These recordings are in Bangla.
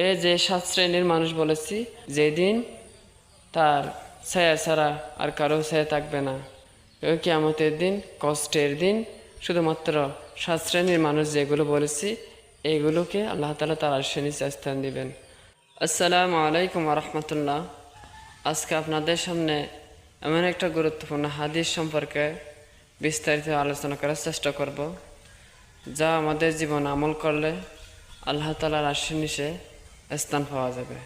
এ যে সাত শ্রেণির মানুষ বলেছি, যেদিন তার ছায়া ছাড়া আর কারও ছায়া থাকবে না। ওই কিয়ামতের দিন, কষ্টের দিন, শুধুমাত্র সাত শ্রেণির মানুষ যেগুলো বলেছি, এগুলোকে আল্লাহ তালা তার আশ্রেণী স্থান দিবেন। আসসালামু আলাইকুম রহমতুল্লাহ। আজকে আপনাদের সামনে এমন একটা গুরুত্বপূর্ণ হাদিস সম্পর্কে বিস্তারিত আলোচনা করার চেষ্টা করব, যা আমাদের জীবন আমল করলে আল্লাহ তালার আশ্রেণীসে স্থান পাওয়া যাবে।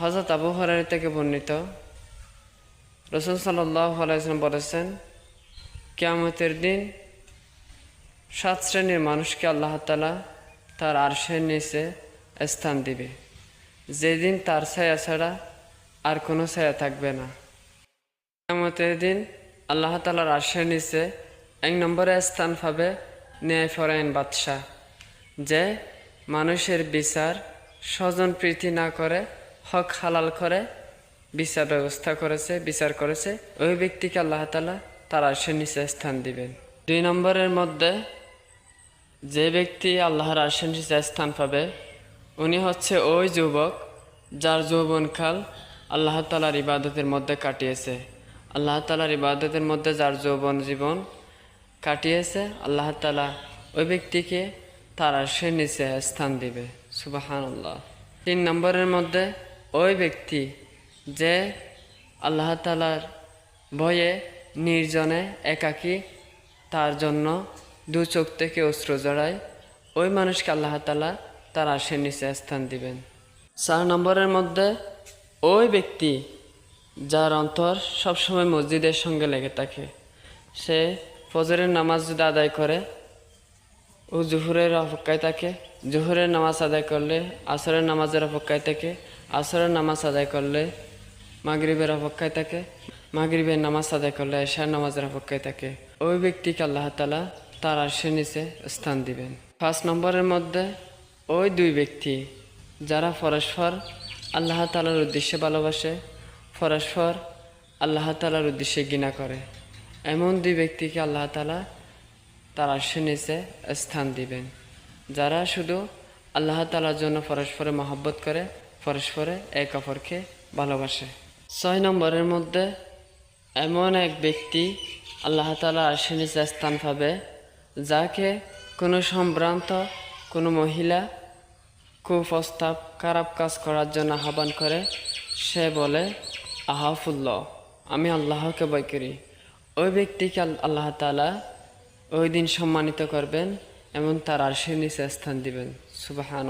হজরত আবু হরারি থেকে বর্ণিত। রসুল আলাইসলাম বলেছেন, কেয়ামতের দিন সাত শ্রেণির মানুষকে আল্লাহ তালা তার আরশের নিচে স্থান দিবে। যেদিন তার ছায়া ছাড়া আর কোনো ছায়া থাকবে না। কেয়ামতের দিন আল্লাহ তালার আরশের নিচে এক নম্বরে স্থান পাবে ন্যায় ফরায়ন বাদশাহ, যে মানুষের বিচার, স্বজন প্রীতি না করে, হক হালাল করে, বিচার ব্যবস্থা করেছে, বিচার করেছে, ওই ব্যক্তিকে আল্লাহ তালা তার আরশের নিচে স্থান দিবেন। দুই নম্বরের মধ্যে, যে ব্যক্তি আল্লাহর আরশের নিচে স্থান পাবে, উনি হচ্ছে ওই যুবক যার যৌবনকাল আল্লাহ তালার ইবাদতের মধ্যে কাটিয়েছে। আল্লাহ তালার ইবাদতের মধ্যে যার যৌবন জীবন কাটিয়েছে, আল্লাহ তালা ওই ব্যক্তিকে তার আরশের নিচে স্থান দিবে সুবাহান আল্লাহ তিন নম্বরের মধ্যে ওই ব্যক্তি যে আল্লাহ তালার ভয়ে, নির্জনে, একাকী, তার জন্য দু চোখ থেকে অস্ত্র জড়ায়, ওই মানুষকে আল্লাহ তালা তার আশের নিচে স্থান দিবেন। চার নম্বরের মধ্যে ওই ব্যক্তি যার অন্তর সবসময় মসজিদের সঙ্গে লেগে থাকে, সে ফজরের নামাজ যদি আদায় করে ও জুহুরের অপেক্ষায় থাকে। জুহুরের নামাজ আদায় করলে, আসরের নামাজের অপেক্ষায় থাকে। আসরের নামাজ আদায় করলে, মাগরিবের অপেক্ষায় থাকে। মাগরিবের নামাজ আদায় করলে এশার নামাজের অপেক্ষায় থাকে। ওই ব্যক্তিকে আল্লাহ তালা তার আরশের নিচে স্থান দিবেন। ফার্স্ট নম্বরের মধ্যে ওই দুই ব্যক্তি যারা পরস্পর আল্লাহ তালার উদ্দেশ্যে ভালোবাসে, পরস্পর আল্লাহ তালার উদ্দেশ্যে ঘৃণা করে। এমন দুই ব্যক্তিকে আল্লাহ তালা তার আরশের নিচে স্থান দিবেন। যারা শুধু আল্লাহ তালার জন্য পরস্পরে মহব্বত করে, পরস্পরে এক অপরকে ভালোবাসে। ছয় নম্বরের মধ্যে এমন এক ব্যক্তি আল্লাহ তালা আরশের নিচে স্থান পাবে, যাকে কোনো সম্ভ্রান্ত, কোনো মহিলা কুপ্রস্তাব, খারাপ কাজ করার জন্য আহ্বান করে, সে বলে, আহাফুল্লাহ, আমি আল্লাহকে বয় করি। ওই ব্যক্তিকে আল্লাহ তালা ওই দিন সম্মানিত করবেন এবং তার আরশের নিচে স্থান দিবেন। সুবাহান